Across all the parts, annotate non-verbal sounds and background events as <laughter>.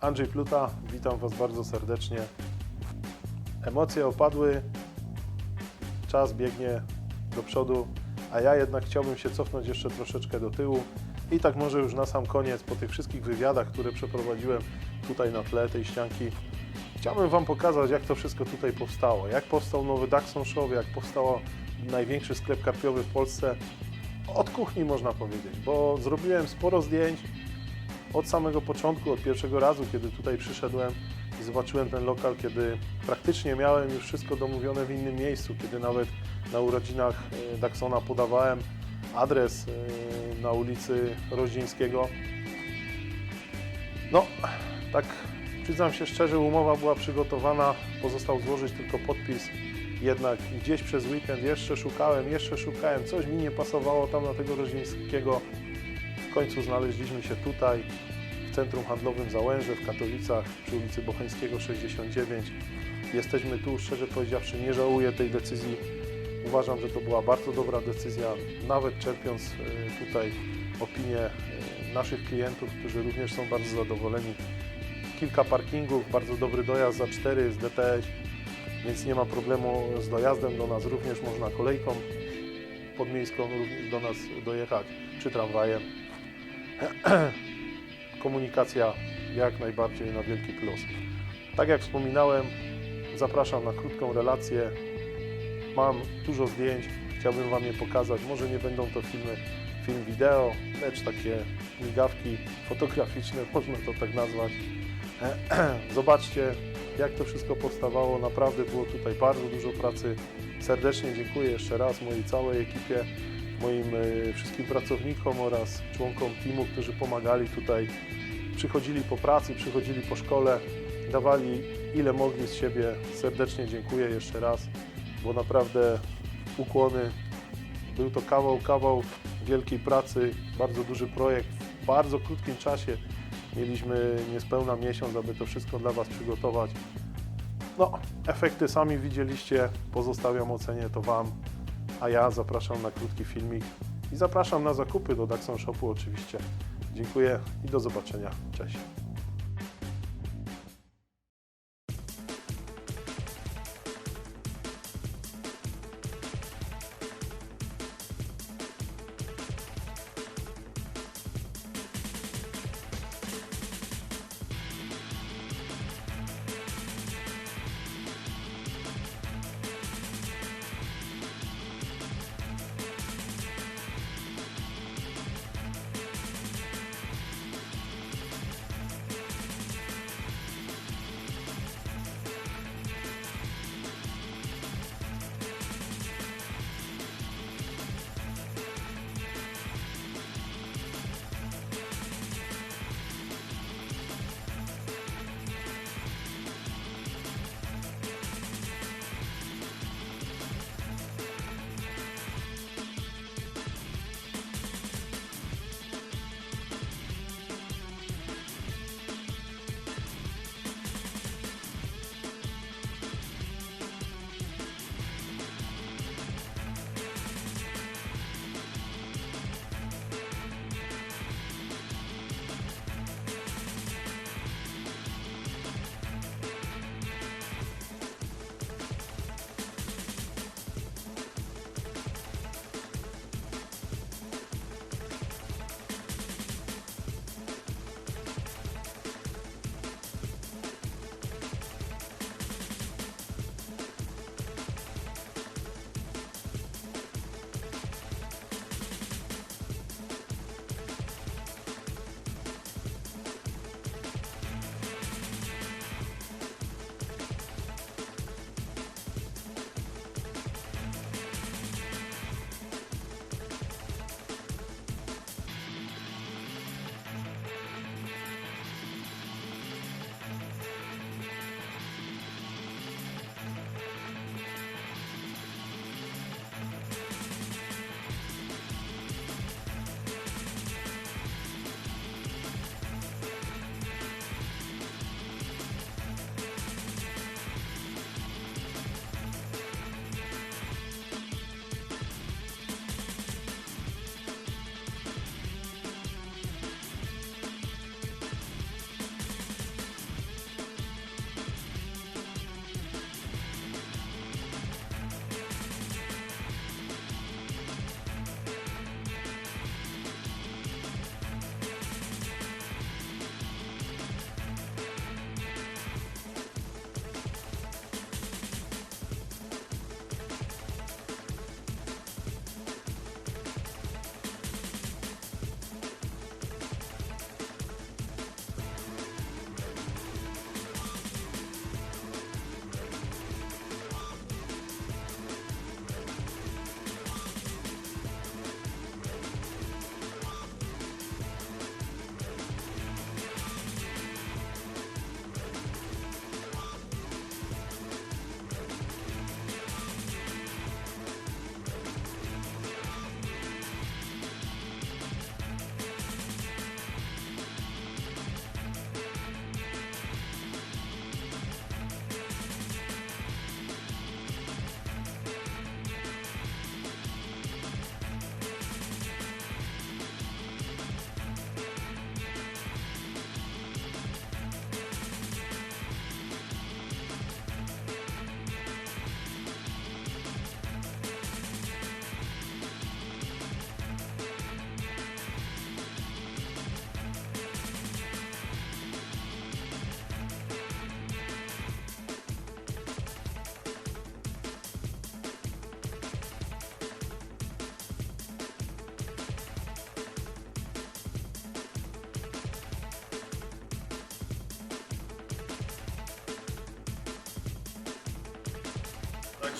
Andrzej Pluta, witam Was bardzo serdecznie. Emocje opadły, czas biegnie do przodu, a ja jednak chciałbym się cofnąć jeszcze troszeczkę do tyłu. I tak może już na sam koniec, po tych wszystkich wywiadach, które przeprowadziłem tutaj na tle tej ścianki, chciałbym Wam pokazać, jak to wszystko tutaj powstało. Jak powstał nowy Daxon Shop, jak powstał największy sklep karpiowy w Polsce. Od kuchni można powiedzieć, bo zrobiłem sporo zdjęć, od samego początku, od pierwszego razu, kiedy tutaj przyszedłem i zobaczyłem ten lokal, kiedy praktycznie miałem już wszystko domówione w innym miejscu, kiedy nawet na urodzinach e, Daxona podawałem adres e, na ulicy Rodzińskiego. No, tak przyznam się szczerze, umowa była przygotowana, pozostał złożyć tylko podpis. Jednak gdzieś przez weekend jeszcze szukałem, jeszcze szukałem, coś mi nie pasowało tam na tego Rodzińskiego. W końcu znaleźliśmy się tutaj, w centrum handlowym Załęże w Katowicach, przy ulicy Bocheńskiego 69. Jesteśmy tu, szczerze powiedziawszy, nie żałuję tej decyzji. Uważam, że to była bardzo dobra decyzja, nawet czerpiąc e, tutaj opinię e, naszych klientów, którzy również są bardzo zadowoleni. Kilka parkingów, bardzo dobry dojazd za 4 z DTS, więc nie ma problemu z dojazdem do nas. Również można kolejką podmiejską do nas dojechać, czy tramwajem <clears throat> komunikacja jak najbardziej na wielki plus. Tak jak wspominałem, zapraszam na krótką relację. Mam dużo zdjęć, chciałbym Wam je pokazać. Może nie będą to filmy, film wideo, lecz takie migawki fotograficzne, <laughs> można to tak nazwać. <clears throat> Zobaczcie, jak to wszystko powstawało. Naprawdę było tutaj bardzo dużo pracy. Serdecznie dziękuję jeszcze raz mojej całej ekipie, moim e, wszystkim pracownikom oraz członkom teamu, którzy pomagali tutaj. Przychodzili po pracy, przychodzili po szkole, dawali ile mogli z siebie. Serdecznie dziękuję jeszcze raz, bo naprawdę ukłony. Był to kawał, kawał wielkiej pracy, bardzo duży projekt w bardzo krótkim czasie. Mieliśmy niespełna miesiąc, aby to wszystko dla Was przygotować. No, efekty sami widzieliście, pozostawiam ocenie to Wam, a ja zapraszam na krótki filmik i zapraszam na zakupy do Daxon Shopu oczywiście. Dziękuję i do zobaczenia. Cześć.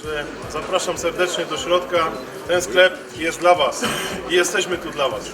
Także zapraszam serdecznie do środka. Ten sklep jest dla Was i jesteśmy tu dla Was.